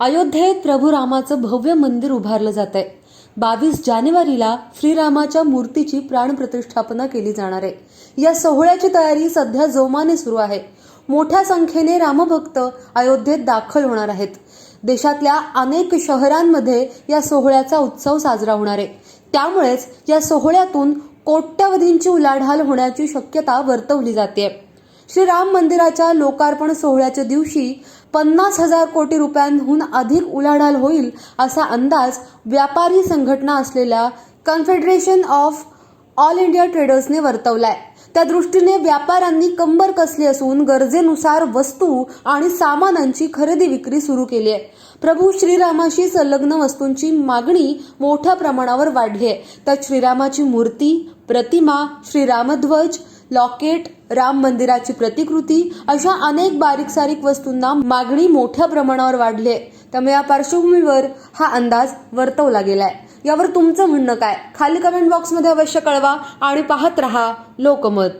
अयोध्येत प्रभू रामाचं भव्य मंदिर उभारलं जात आहे बावीस जानेवारीला श्रीरामाच्या मूर्तीची प्राणप्रतिष्ठापना केली जाणार आहे. या सोहळ्याची तयारी सध्या जोमाने सुरू आहे. मोठ्या संख्येने रामभक्त अयोध्येत दाखल होणार आहेत. देशातल्या अनेक शहरांमध्ये या सोहळ्याचा उत्सव साजरा होणार आहे. त्यामुळेच या सोहळ्यातून कोट्यवधींची उलाढाल होण्याची शक्यता वर्तवली जाते श्री राम मंदिराच्या लोकार्पण सोहळ्याच्या दिवशी पन्नास हजार कोटी रुपयांहून अधिक उलाढाल होईल असा अंदाज व्यापारी संघटना असलेल्या कन्फेडरेशन ऑफ ऑल इंडिया ट्रेडर्सने वर्तवलाय. त्या दृष्टीने व्यापाऱ्यांनी कंबर कसली असून गरजेनुसार वस्तू आणि सामानांची खरेदी विक्री सुरू केली आहे. प्रभू श्रीरामाशी संलग्न वस्तूंची मागणी मोठ्या प्रमाणावर वाढली आहे. त्यात श्रीरामाची मूर्ती प्रतिमा श्रीरामध्वज लॉकेट राम मंदिराची प्रतिकृती अशा अनेक बारीक सारीक वस्तूंना मागणी मोठ्या प्रमाणावर वाढली आहे. त्यामुळे या पार्श्वभूमीवर हा अंदाज वर्तवला गेलाय. यावर तुमचं म्हणणं काय? खाली कमेंट बॉक्समध्ये अवश्य कळवा आणि पाहत रहा लोकमत.